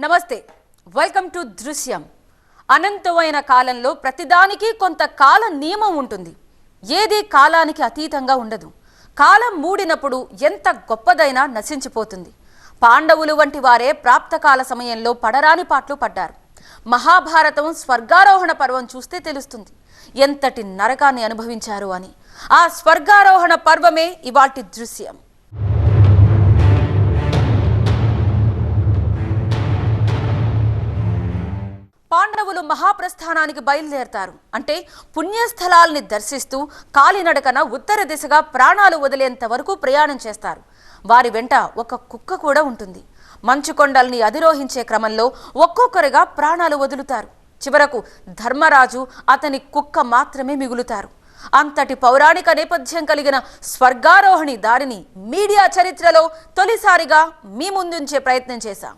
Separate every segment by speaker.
Speaker 1: నమస్తే welcome to దృశ్యం. అనంతమైన కాలంలో ప్రతిదానికి కొంత కాల నియమం ఉంటుంది. ఏది కాలానికి అతీతంగా ఉండదు. కాలం మూడినప్పుడు ఎంత గొప్పదైనా నశించిపోతుంది. పాండవులు వంటి వారే ప్రాప్తకాల సమయంలో పడరాని పాటలు పడ్డారు. మహాభారతం స్వర్గారోహణ పర్వం చూస్తే తెలుస్తుంది. ఎంతటి నరకాన్ని అనుభవించారు అని. ఆ స్వర్గారోహణ పర్వమే ఇవాటి దృశ్యం. పాండవులు మహాప్రస్థానానికి బయలుదేరతారు. అంటే పుణ్యస్థలాల్ని దర్శిస్తూ కాలినడకన ఉత్తర దిశగా ప్రాణాలు వదిలేంత వరకు ప్రయాణం చేస్తారు. వారి వెంట ఒక కుక్క కూడా ఉంటుంది. మంచు కొండల్ని అధిరోహించే క్రమంలో ఒక్కొక్కరుగా ప్రాణాలు వదులుతారు. చివరకు ధర్మరాజు అతని కుక్క మాత్రమే మిగులుతారు. అంతటి పౌరాణిక నేపథ్యం కలిగిన స్వర్గారోహణి దారిని మీడియా చరిత్రలో తొలిసారిగా మీ ముందుంచే ప్రయత్నం చేశాం.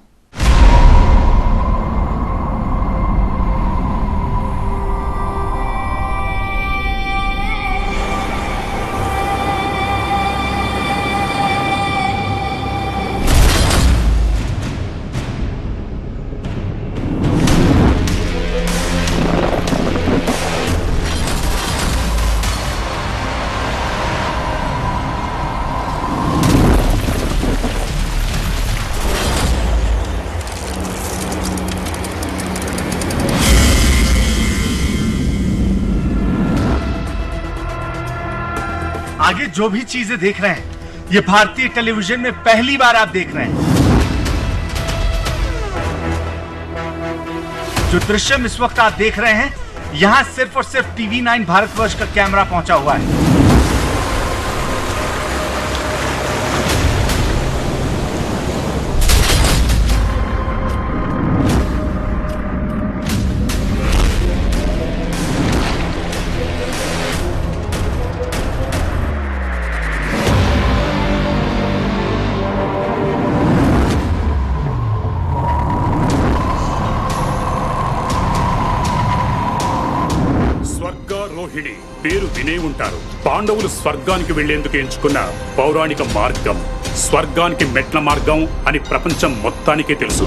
Speaker 2: जो भी चीज़ें देख रहे हैं, ये भारतीय टेलीविज़न में पहली बार आप देख रहे हैं। जो दृश्यम इस वक्त आप देख रहे हैं, यहाँ सिर्फ़ और सिर्फ़ टीवी नाइन भारतवर्ष का कैमरा पहुँचा हुआ है।
Speaker 3: పాండవులు స్వర్గానికి వెళ్ళేందుకు ఎంచుకున్న పౌరాణిక మార్గం స్వర్గానికి మెట్ల మార్గం అని ప్రపంచం మొత్తానికే తెలుసు.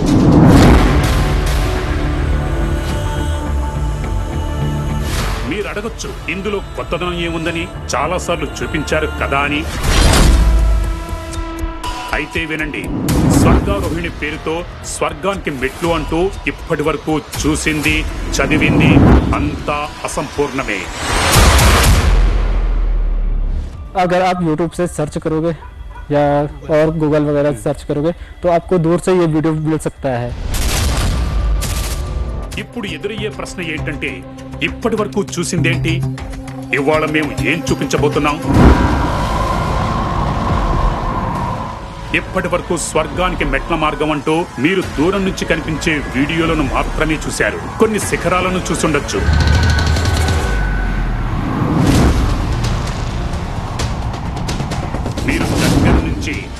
Speaker 3: మీరు అడగొచ్చు ఇందులో కొత్తదనం ఏముందని చాలాసార్లు చూపించారు కదా అని. అయితే వినండి స్వర్గారోహిణి పేరుతో స్వర్గానికి మెట్లు అంటూ ఇప్పటి వరకు చూసింది చదివింది అంతా అసంపూర్ణమే.
Speaker 4: अगर आप YouTube से सर्च करोगे या और गूगल वगैरह से सर्च करोगे तो आपको दूर से ये वीडियो मिल सकता है
Speaker 3: ఇప్పుడు ఎదురయ్యే ప్రశ్న ఏంటంటే ఇప్పటి వరకు చూసిందేంటి ఇవాళ మేము ఏం చూపించబోతున్నాం ఇప్పటి వరకు స్వర్గానికి మెట్ల మార్గం అంటూ మీరు దూరం నుంచి కనిపించే వీడియోలను మాత్రమే చూశారు కొన్ని శిఖరాలను చూసుండొచ్చు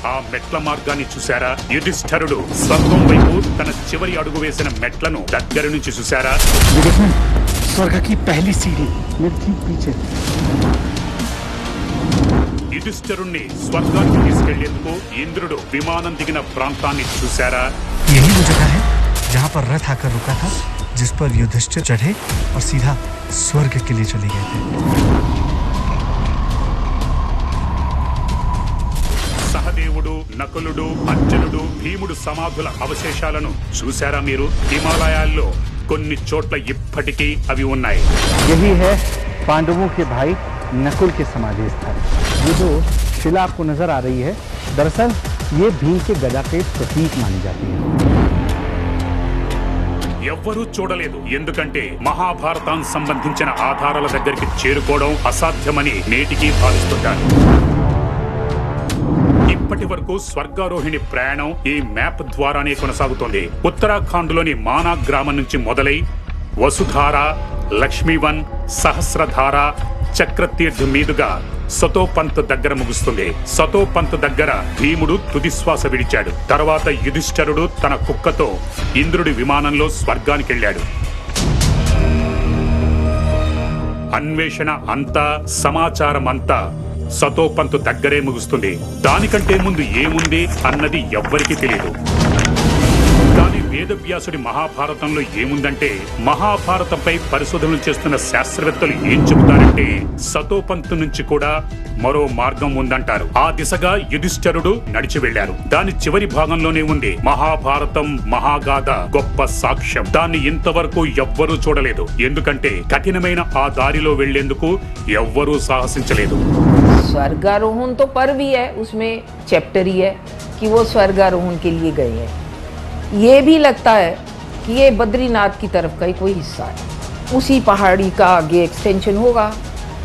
Speaker 3: ఆ మెట్ల మార్గాన్ని చూశారా యుధిష్ఠరుడు స్వర్గం వైపు తన చివరి అడుగు వేసిన మెట్లను దగ్గర నుంచి చూశారా
Speaker 5: ये देखें स्वर्ग की पहली सीढ़ी ये ठीक पीछे
Speaker 3: యుధిష్ఠరుణ్ణి స్వర్గానికి తీసుకెళ్లేందుకు ఇంద్రుడు విమానం దిగిన ప్రాంతాన్ని చూశారా
Speaker 6: यही वो जगह है जहाँ पर रथ आकर रुका था जिस पर युधिष्ठिर चढ़े और सीधा स्वर्ग के लिए चले गए थे
Speaker 3: నకులుడు అర్జునుడు భీముడు సమాధుల అవశేషాలను చూశారా మీరు హిమాలయాల్లో కొన్ని చోట్ల ఇప్పటికీ అవి ఉన్నాయి
Speaker 5: यही है पांडवों के भाई नकुल के समाधि स्थल ये जो शिला आपको नजर आ रही है दरअसल ये भीम के गदा के प्रतीक मानी जाती है
Speaker 3: ఎవ్వరూ చూడలేదు ఎందుకంటే మహాభారతానికి సంబంధించిన ఆధారాల దగ్గరికి చేరుకోవడం అసాధ్యమని నేటికి భావిస్తుంటారు ఇప్పటి వరకు స్వర్గారోహిణి ప్రయాణం ఈ మ్యాప్ ద్వారానే కొనసాగుతోంది. ఉత్తరాఖండ్లోని మానా గ్రామం నుంచి మొదలై వసుధార లక్ష్మీవన్ సహస్రధార చక్రతీర్థ్ మీదుగా సతోపంత్ దగ్గర ముగుస్తుంది. సతోపంత్ దగ్గర భీముడు తుదిశ్వాస విడిచాడు. తర్వాత యుధిష్ఠరుడు తన కుక్కతో ఇంద్రుడి విమానంలో స్వర్గానికెళ్ళాడు. అన్వేషణ అంతా సమాచారం అంతా సతోపంత్ దగ్గరే ముగుస్తుంది. దానికంటే ముందు ఏముంది అన్నది ఎవ్వరికీ తెలియదు దాని వేదవ్యాసుడి మహాభారతంలో ఏముందంటే మహాభారతంపై పరిశోధనలు చేస్తున్న శాస్త్రవేత్తలు ఏం చెబుతారంటే సతోపంతు నుంచి కూడా మరో మార్గం ఉందంటారు. ఆ దిశగా యుధిష్ఠరుడు నడిచి వెళ్ళారు దాని చివరి భాగంలోనే ఉంది మహాభారతం మహాగాథ గొప్ప సాక్ష్యం. దాన్ని ఇంతవరకు ఎవ్వరూ చూడలేదు. ఎందుకంటే కఠినమైన ఆ దారిలో వెళ్ళేందుకు ఎవ్వరూ సాహసించలేదు.
Speaker 7: स्वर्गारोहण तो पर्व ही है, उसमें चैप्टर ही है कि वो स्वर्गारोहण के लिए गए हैं। ये भी लगता है कि ये बद्रीनाथ की तरफ़ का ही कोई हिस्सा है। उसी पहाड़ी का आगे एक्सटेंशन होगा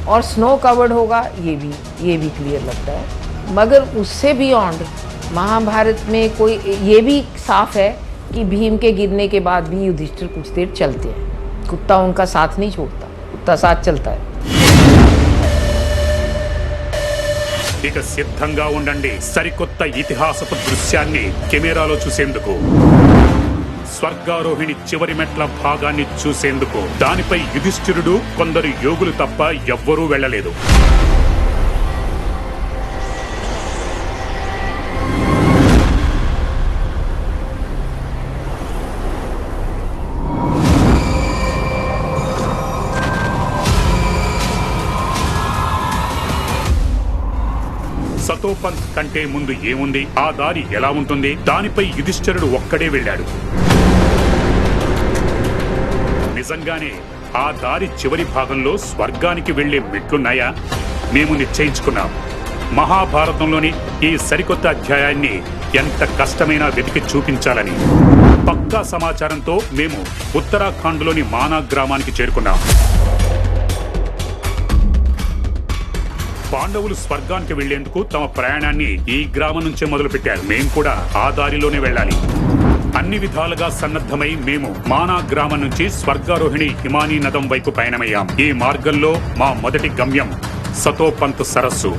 Speaker 7: और स्नो कवर्ड होगा, ये भी ये भी क्लियर लगता है। मगर उससे बियॉन्ड महाभारत में कोई, ये भी साफ़ है कि भीम के गिरने के बाद भी युधिष्ठिर कुछ देर चलते हैं। कुत्ता उनका साथ नहीं छोड़ता, कुत्ता साथ चलता है।
Speaker 3: ఇక సిద్ధంగా ఉండండి. సరికొత్త ఇతిహాసపు దృశ్యాన్ని కెమెరాలో చూసేందుకు స్వర్గారోహిణి చివరి మెట్ల భాగాన్ని చూసేందుకు. దానిపై యుధిష్ఠిరుడు కొందరు యోగులు తప్ప ఎవ్వరూ వెళ్ళలేదు. సతోపంత్ కంటే ముందు ఏముంది? ఆ దారి ఎలా ఉంటుంది? దానిపై యుధిష్ఠరుడు ఒక్కడే వెళ్ళాడు. నిజంగానే ఆ దారి చివరి భాగంలో స్వర్గానికి వెళ్ళే మెట్లున్నాయా? మేము నిశ్చయించుకున్నాం. మహాభారతంలోని ఈ సరికొత్త అధ్యాయాన్ని ఎంత కష్టమైనా వెతికి చూపించాలని. పక్కా సమాచారంతో మేము ఉత్తరాఖండ్లోని మానా గ్రామానికి చేరుకున్నాం. పాండవులు స్వర్గానికి వెళ్ళేందుకు తమ ప్రయాణాన్ని ఈ గ్రామం నుంచే మొదలుపెట్టారు. మేం కూడా ఆ దారిలోనే వెళ్ళాలి. అన్ని విధాలుగా సన్నద్ధమై మేము మానా గ్రామం నుంచి స్వర్గారోహిణి హిమానీ నదం వైపు పయనమయ్యాం. ఈ మార్గంలో మా మొదటి గమ్యం సతోపంత్ సరస్సు.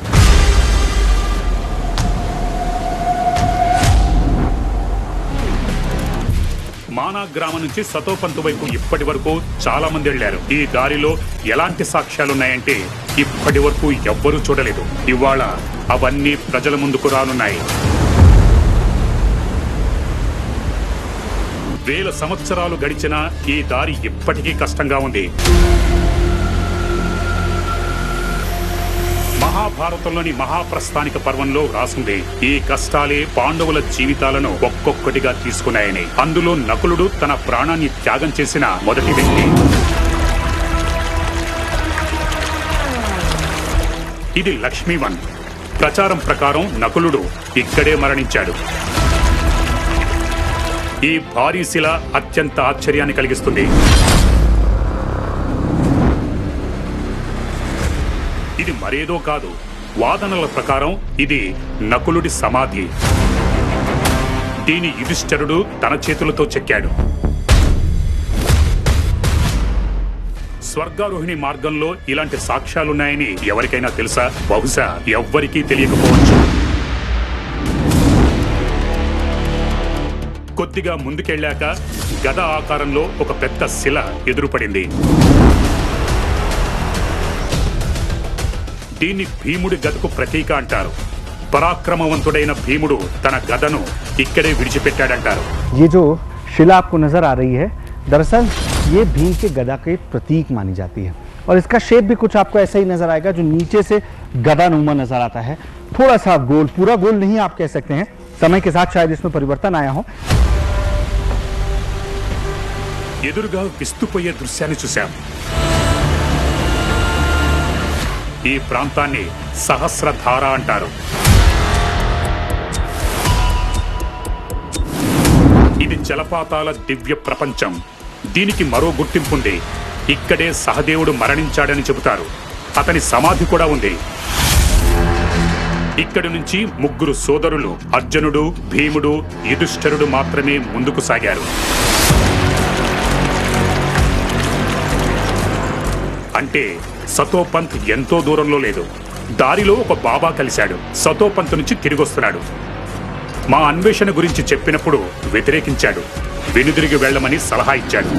Speaker 3: మానా గ్రామం నుంచి సతోపంత్ వైపు ఇప్పటి వరకు చాలా మంది వెళ్ళారు ఈ దారిలో ఎలాంటి సాక్ష్యాలున్నాయంటే ఇప్పటి వరకు ఎవ్వరూ చూడలేదు. ఇవాళ అవన్నీ ప్రజల ముందుకు రానున్నాయి. వేల సంవత్సరాలు గడిచినా ఈ దారి ఇప్పటికీ కష్టంగా ఉంది. మహాభారతంలోని మహాప్రస్థానిక పర్వంలో రాసుంది ఈ కష్టాలే పాండవుల జీవితాలను ఒక్కొక్కటిగా తీసుకున్నాయని. అందులో నకులుడు తన ప్రాణాన్ని త్యాగం చేసిన మొదటి వ్యక్తి. ఇది లక్ష్మీవన్ ప్రచారం ప్రకారం నకులుడు ఇక్కడే మరణించాడు. ఈ భారీ శిల అత్యంత ఆశ్చర్యాన్ని కలిగిస్తుంది. మరేదో కాదు. వాదనల ప్రకారం ఇది నకులుడి సమాధి. దీని యుధిష్ఠరుడు తన చేతులతో చెక్కాడు. స్వర్గారోహిణి మార్గంలో ఇలాంటి సాక్ష్యాలున్నాయని ఎవరికైనా తెలుసా? బహుశా ఎవ్వరికీ తెలియకపోవచ్చు. కొద్దిగా ముందుకెళ్ళాక గద ఆకారంలో ఒక పెద్ద శిల ఎదురుపడింది. దీన్ని భీముడి గదకు ప్రతీక అంటారు పరాక్రమవంతుడైన భీముడు తన గదను ఇక్కడే విడిచిపెట్టాడంటారు
Speaker 5: ये जो शिला आपको नजर आ रही है दरअसल ये भीम के गदा के प्रतीक मानी जाती है और इसका शेप भी कुछ आपको ऐसा ही नजर आएगा जो नीचे से गदा नुमा नजर आता है थोड़ा सा गोल पूरा गोल नहीं आप कह सकते हैं समय के साथ शायद इसमें परिवर्तन आया हो
Speaker 3: ఎదురుగా విస్తుపోయే దృశ్యాన్ని చూశాం ఈ ప్రాంతాన్ని సహస్రధార అంటారు. ఇది జలపాతాల దివ్య ప్రపంచం. దీనికి మరో గుర్తింపుంది ఇక్కడే సహదేవుడు మరణించాడని చెబుతారు. అతని సమాధి కూడా ఉంది. ఇక్కడి నుంచి ముగ్గురు సోదరులు అర్జునుడు భీముడు యుధిష్ఠరుడు మాత్రమే ముందుకు సాగారు. అంటే సతోపంత్ ఎంతో దూరంలో లేదు దారిలో ఒక బాబా కలిశాడు సతోపంత్ నుంచి తిరిగొస్తున్నాడు మా అన్వేషణ గురించి చెప్పినప్పుడు వ్యతిరేకించాడు వెనుదిరిగి వెళ్ళమని సలహా ఇచ్చాడు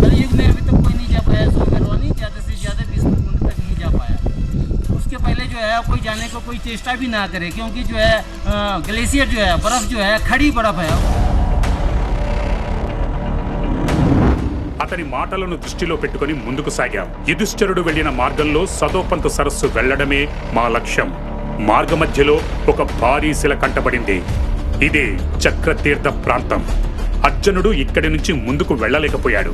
Speaker 8: कलयुग में अभी तक कोई नहीं जा पाया सोमरवानी ज़्यादा से ज़्यादा बीस कुंड तक ही जा पाया उसके पहले जो है कोई जाने को कोई चेष्टा भी ना करे क्योंकि जो है ग्लेशियर जो है बर्फ़ जो है खड़ी बर्फ़ है
Speaker 3: అతని మాటలను దృష్టిలో పెట్టుకుని ముందుకు సాగాం యుధిష్ఠరుడు వెళ్ళిన మార్గంలో సదోపంత సరస్సు వెళ్ళడమే మా లక్ష్యం. మార్గ మధ్యలో ఒక భారీ శిల కంటబడింది. ఇదే చక్రతీర్థ ప్రాంతం. అర్జునుడు ఇక్కడి నుంచి ముందుకు వెళ్ళలేకపోయాడు.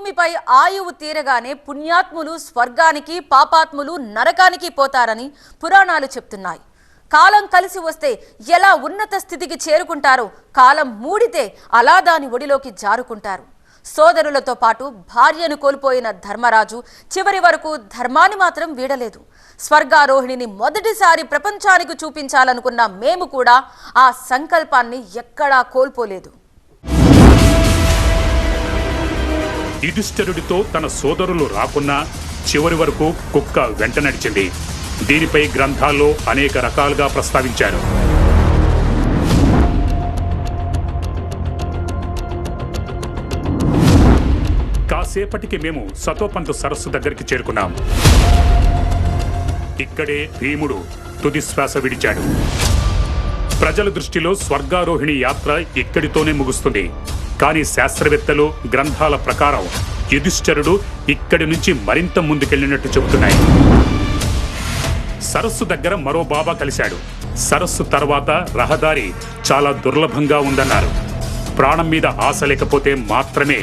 Speaker 1: భూమిపై ఆయువు తీరగానే పుణ్యాత్ములు స్వర్గానికి పాపాత్ములు నరకానికి పోతారని పురాణాలు చెప్తున్నాయి. కాలం కలిసి వస్తే ఎలా ఉన్నత స్థితికి చేరుకుంటారో కాలం మూడితే అలా దాని ఒడిలోకి జారుకుంటారు. సోదరులతో పాటు భార్యను కోల్పోయిన ధర్మరాజు చివరి వరకు ధర్మాన్ని మాత్రం వీడలేదు. స్వర్గారోహిణిని మొదటిసారి ప్రపంచానికి చూపించాలనుకున్న మేము కూడా ఆ సంకల్పాన్ని ఎక్కడా కోల్పోలేదు.
Speaker 3: యుధిష్ఠరుడితో తన సోదరులు రాకున్నా చివరి వరకు కుక్క వెంట నడిచింది. దీనిపై గ్రంథాల్లో అనేక రకాలుగా ప్రస్తావించారు. కాసేపటికి మేము సతోపంతు సరస్సు దగ్గరికి చేరుకున్నాం. ఇక్కడే భీముడు తుది శ్వాస విడిచాడు. ప్రజల దృష్టిలో స్వర్గారోహిణి యాత్ర ఇక్కడితోనే ముగుస్తుంది. కానీ శాస్త్రవేత్తలు గ్రంథాల ప్రకారం యుధిష్ఠరుడు ఇక్కడి నుంచి మరింత ముందుకెళ్ళినట్టు చెబుతున్నాయి. సరస్సు దగ్గర మరో బాబా కలిశాడు సరస్సు తర్వాత రహదారి చాలా దుర్లభంగా ఉందన్నారు ప్రాణం మీద ఆశ లేకపోతే మాత్రమే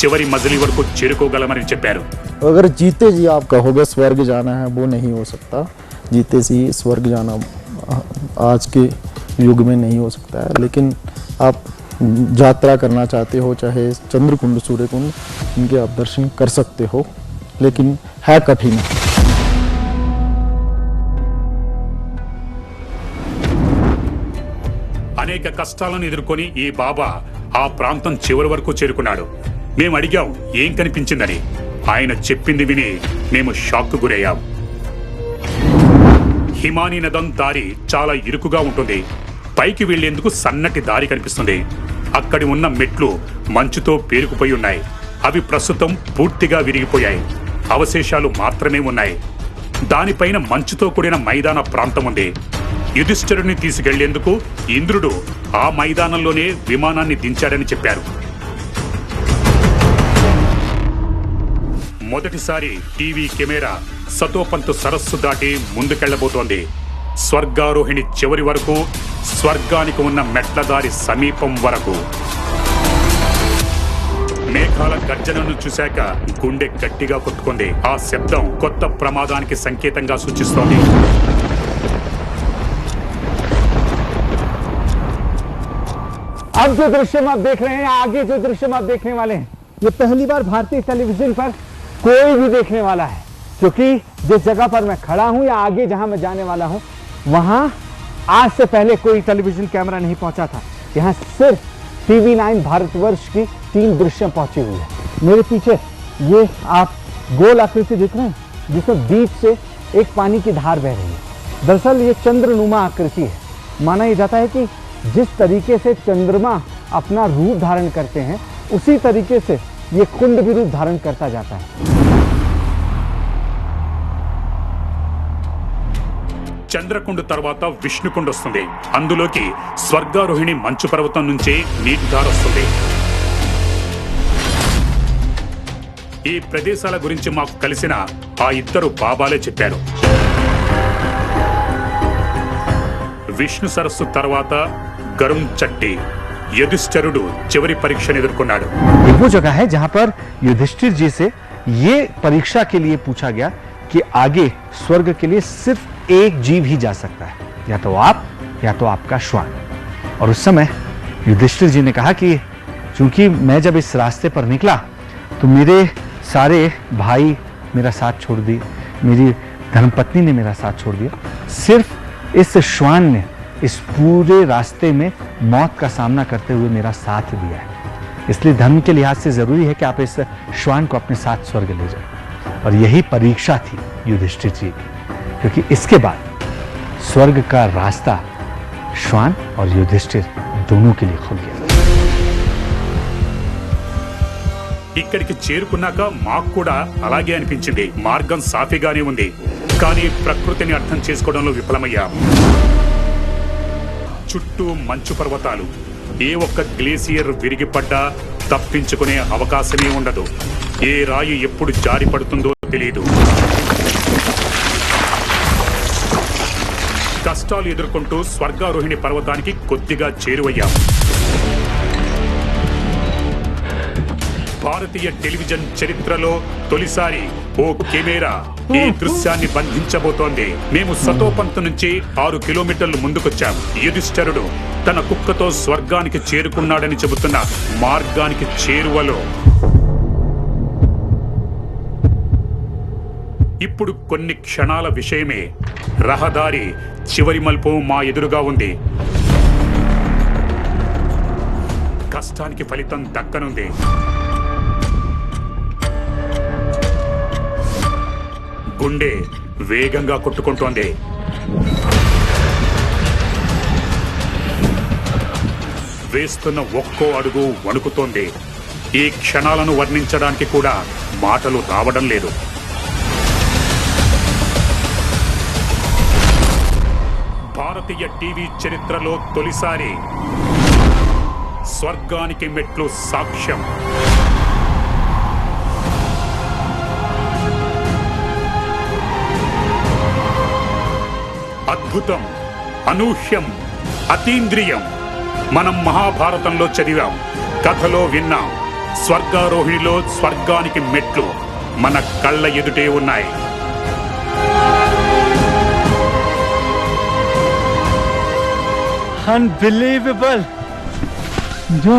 Speaker 3: చివరి మజిలీ వరకు చేరుకోగలమని చెప్పారు
Speaker 9: अगर जीते जी आप कहोगे स्वर्ग जाना है वो नहीं हो सकता जीते जी स्वर्ग जाना आ- आज के युग में नहीं हो सकता है लेकिन आप यात्रा करना चाहते हो चाहे चंद्रकुंड सूर्यकुंड इनके आप दर्शन कर सकते हो लेकिन है कठिन
Speaker 3: అనేక కష్టాలను ఎదుర్కొని ఈ బాబా ఆ ప్రాంతం చివరి వరకు చేరుకున్నాడు. మేము అడిగాం ఏం కనిపించిందని? ఆయన చెప్పింది విని మేము షాక్ గురయ్యాం. హిమానీ నదం దారి చాలా ఇరుకుగా ఉంటుంది. పైకి వెళ్ళేందుకు సన్నటి దారి కనిపిస్తుంది. అక్కడి ఉన్న మెట్లు మంచుతో పేరుకుపోయి ఉన్నాయి. అవి ప్రస్తుతం పూర్తిగా విరిగిపోయాయి. అవశేషాలు మాత్రమే ఉన్నాయి. దానిపైన మంచుతో కూడిన మైదాన ప్రాంతం ఉంది. యుధిష్ఠరుని తీసుకెళ్ళేందుకు ఇంద్రుడు ఆ మైదానంలోనే విమానాన్ని దించాడని చెప్పారు. మొదటిసారి టీవీ కెమెరా సతోపంతు సరస్సు దాటి ముందుకెళ్ళబోతోంది. స్వర్గారోహిణి చివరి వరకు స్వర్గానికి ఉన్న మెట్ల దారి సమీపం వరకు. మేఘాల గర్జనను చూశాక గుండె గట్టిగా కొట్టుకుంది. ఆ శబ్దం కొత్త ప్రమాదానికి సంకేతంగా సూచిస్తోంది.
Speaker 5: अब जो दृश्य में आप देख रहे हैं, आगे जो दृश्य में आप देखने वाले हैं, ये पहली बार भारतीय टेलीविज़न पर कोई भी देखने वाला है। क्योंकि जिस जगह पर मैं खड़ा हूँ या आगे जहाँ मैं जाने वाला हूँ, वहाँ आज से पहले कोई टेलीविज़न कैमरा नहीं पहुँचा था। यहाँ सिर्फ़ टीवी नाइन भारतवर्ष की तीन दृश्य पहुँची हुई है। मेरे पीछे ये आप गोल आकृति देख रहे हैं, जिसमें बीच से एक पानी की धार बह रही है। दरअसल ये चंद्रनुमा आकृति है। माना यह जाता है कि जिस तरीके से चंद्रमा अपना रूप धारण करते हैं उसी तरीके से ये कुंड भी रूप धारण करता जाता है
Speaker 3: చంద్రకుండ తర్వాత విష్ణుకుండ వస్తుంది అందులోకి స్వర్గారోహిణి మంచు పర్వతం నుంచే నీటి దారి వస్తుంది ఈ ప్రదేశాల గురించి మాకు కలిసిన ఆ ఇద్దరు బాబాలే చెప్పారు విష్ణు సరస్సు తర్వాత గరుం చట్టి యధిష్ఠరుడు చివరి పరీక్షను ఎదుర్కొన్నాడు
Speaker 5: ये वो जगह है जहां पर युधिष्ठिर जी से ये परीक्षा के लिए पूछा गया कि आगे स्वर्ग के लिए सिर्फ एक जीव ही जा सकता है या तो आप या तो आपका श्वान और उस समय युधिष्ठिर जी ने कहा कि चूंकि मैं जब इस रास्ते पर निकला तो मेरे सारे भाई मेरा साथ छोड़ दी मेरी धर्मपत्नी ने मेरा साथ छोड़ दिया सिर्फ इस श्वान ने इस पूरे रास्ते में मौत का सामना करते हुए मेरा साथ दिया है इसलिए धर्म के लिहाज से जरूरी है कि आप इस श्वान को अपने साथ स्वर्ग ले जाए और यही परीक्षा थी युधिष्ठिर जी की क्योंकि इसके बाद स्वर्ग का रास्ता श्वान और युधिष्ठिर दोनों के लिए खुल गया
Speaker 3: ఇక్కడికి చేరుకున్నాక మాకు కూడా అలాగే అనిపించింది మార్గం సాఫీగానే ఉంది కానీ ప్రకృతిని అర్థం చేసుకోవడంలో విఫలమయ్యాం చుట్టూ మంచు పర్వతాలు. ఏ ఒక్క గ్లేసియర్ విరిగిపడ్డా తప్పించుకునే అవకాశమే ఉండదు. ఏ రాయి ఎప్పుడు జారి పడుతుందో తెలియదు కష్టాలు ఎదుర్కొంటూ స్వర్గారోహిణి పర్వతానికి కొద్దిగా చేరువయ్యాం. భారతీయ టెలివిజన్ చరిత్రలో తొలిసారి ఓ కెమెరా ఈ దృశ్యాన్ని బంధించబోతోంది. మేము సతోపంత్ నుంచి ఆరు కిలోమీటర్లు ముందుకొచ్చాం. యుధిష్ఠరుడు తన కుక్కతో స్వర్గానికి చేరుకున్నాడని చెబుతున్న మార్గానికి చేరువలో. ఇప్పుడు కొన్ని క్షణాల విషయమే. రహదారి చివరి మలుపు మా ఎదురుగా ఉంది. కష్టానికి ఫలితం దక్కనుంది. గుండె వేగంగా కొట్టుకుంటోంది. వేస్తున్న ఒక్కో అడుగు వణుకుతోంది. ఈ క్షణాలను వర్ణించడానికి కూడా మాటలు రావడం లేదు. భారతీయ టీవీ చరిత్రలో తొలిసారి స్వర్గానికి మెట్లు సాక్ష్యం. అద్భుతం అనూహ్యం అతీంద్రియం మనం మహాభారతంలో చదివాం కథలో విన్నాం స్వర్గారోహిణిలో స్వర్గానికి మెట్లు మన కళ్ళ ఎదుటే ఉన్నాయి
Speaker 5: अनबिलीवेबल जो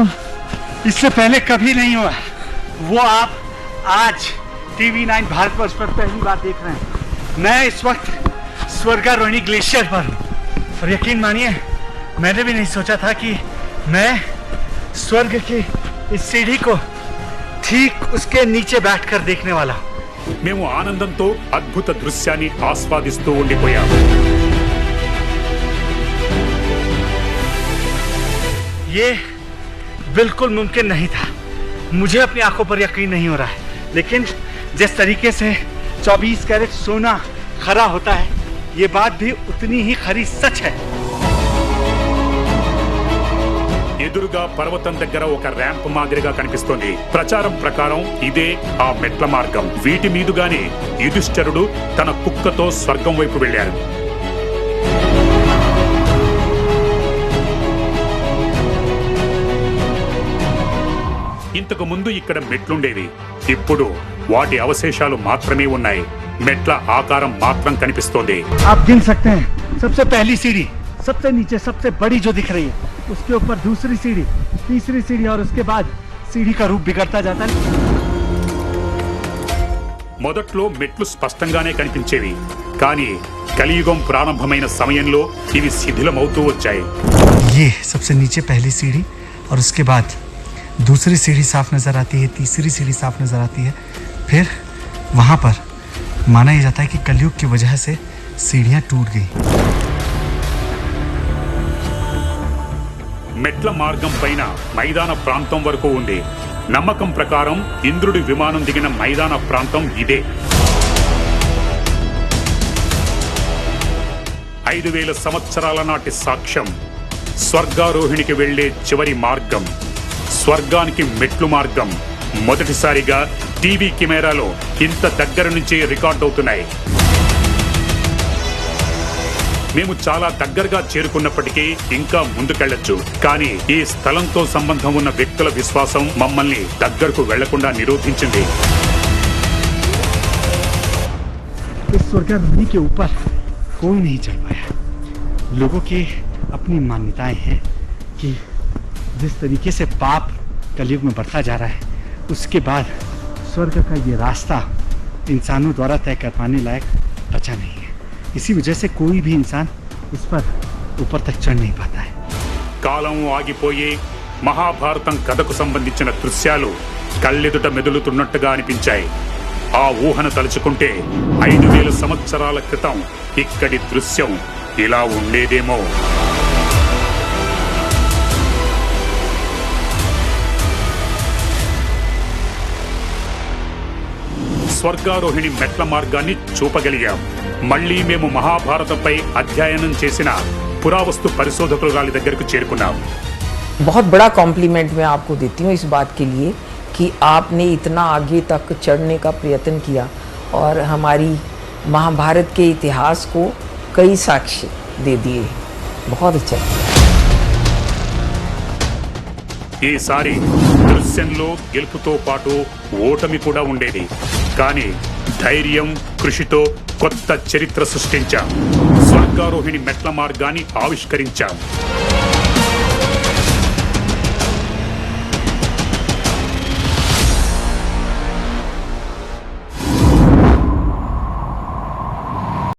Speaker 5: इससे पहले कभी नहीं हुआ वो आप आज टीवी नाइन भारतवर्ष पर पहली बार देख रहे हैं मैं इस वक्त स्वर्गारोहिणी ग्लेशियर पर हूँ और यकीन मानिए मैंने भी नहीं सोचा था कि मैं स्वर्ग की इस सीढ़ी को ठीक उसके नीचे बैठकर देखने वाला हूँ
Speaker 3: మేము ఆనందంతో అద్భుత దృశ్యాన్ని ఆస్వాదిస్తూ ఉండిపోయాం
Speaker 5: ये बिल्कुल मुमकिन नहीं था मुझे अपनी आंखों पर यकीन नहीं हो रहा है लेकिन जिस तरीके से 24 कैरेट सोना खरा होता है ये बात भी उतनी ही खरी सच है
Speaker 3: ఎదురుగా పర్వతం దగ్గర ఒక ర్యాంప్ మాదిరిగా కనిపిస్తోంది ప్రచారం ప్రకారం ఇదే ఆ మెట్ల మార్గం వీటి మీదుగానే యుధిష్ఠరుడు తన కుక్కతో స్వర్గం వైపు వెళ్ళారు ఇంతకు ముందు ఇక్కడ మెట్లుండేవి ఇప్పుడు వాటి అవశేషాలు మాత్రమే ఉన్నాయి మెట్ల ఆకారం మాత్రం కనిపిస్తోంది
Speaker 5: आप गिन सकते हैं सबसे पहली सीढ़ी सबसे नीचे सबसे बड़ी जो दिख रही है उसके ऊपर दूसरी सीढ़ी तीसरी सीढ़ी और उसके बाद सीढ़ी का रूप बिगड़ता जाता है
Speaker 3: మొదట్లో మెట్లు స్పష్టంగానే కనిపించేవి కానీ కలియుగం ప్రారంభమైన సమయంలో ఇవి శిథిలమవుతూ వచ్చాయి
Speaker 10: ये सबसे नीचे पहली सीढ़ी और उसके बाद दूसरी सीढ़ी साफ नज़र आती है तीसरी सीढ़ी साफ नज़र आती है फिर वहाँ पर माना यह जाता है कि कलयुग की वजह से सीढ़ियाँ टूट गई
Speaker 3: మెట్ల మార్గం పైన మైదాన ప్రాంతం వరకు ఉంది నమ్మకం ప్రకారం ఇంద్రుడి విమానం దిగిన మైదాన ప్రాంతం ఇదే ఐదు వేల సంవత్సరాల నాటి సాక్ష్యం స్వర్గారోహిణికి వెళ్లే చివరి మార్గం స్వర్గానికి మెట్లు మార్గం మొదటిసారిగా టీవీ కెమెరాలో ఇంత దగ్గర నుంచి రికార్డ్ అవుతున్నాయి మేము చాలా దగ్గరగా చేరుకున్నప్పటికీ ఇంకా ముందుకెళ్లొచ్చు కానీ ఈ స్థలంతో సంబంధం ఉన్న వ్యక్తుల విశ్వాసం మమ్మల్ని దగ్గరకు వెళ్లకుండా నిరోధించింది
Speaker 5: इस स्वर्गारोहिणी के ऊपर कोई नहीं चढ़ पाया लोगों की अपनी मान्यताएं हैं कि जिस तरीके से पाप कलयुग में बढ़ता जा रहा है उसके बाद स्वर्ग का ये रास्ता इंसानों द्वारा तय कर पाने लायक बचा नहीं है इसी वजह से कोई भी इंसान उस पर ऊपर तक चढ़ नहीं पाता है
Speaker 3: కాలం ఆగిపోయి మహాభారతం కథకు సంబంధించిన దృశ్యాలు కళ్ళెదుట మెదులుతున్నట్టుగా అనిపించాయి ఆ ఊహను తలుచుకుంటే ఐదు వేల సంవత్సరాల క్రితం ఇక్కడి దృశ్యం ఇలా ఉండేదేమో స్వర్గారోహిణి మెట్ల మార్గాన్ని చూపగలిగాం మళ్ళీ మేము మహాభారతంపై అధ్యయనం చేసిన పురావస్తు పరిశోధకుల దగ్గరకు చేరుకున్నాం
Speaker 7: बहुत बड़ा कॉम्प्लीमेंट मैं आपको देती हूँ इस बात के लिए कि आपने इतना आगे तक चढ़ने का प्रयत्न किया और हमारी महाभारत के इतिहास को कई साक्ष्य दे दिए बहुत अच्छा
Speaker 3: ఈసారి దృశ్యంలో గెలుపుతో పాటు ఓటమి కూడా ఉండేది కానీ ధైర్యం కృషితో కొత్త చరిత్ర సృష్టించాం. స్వర్గారోహిణి మెట్ల మార్గాన్ని ఆవిష్కరించాం.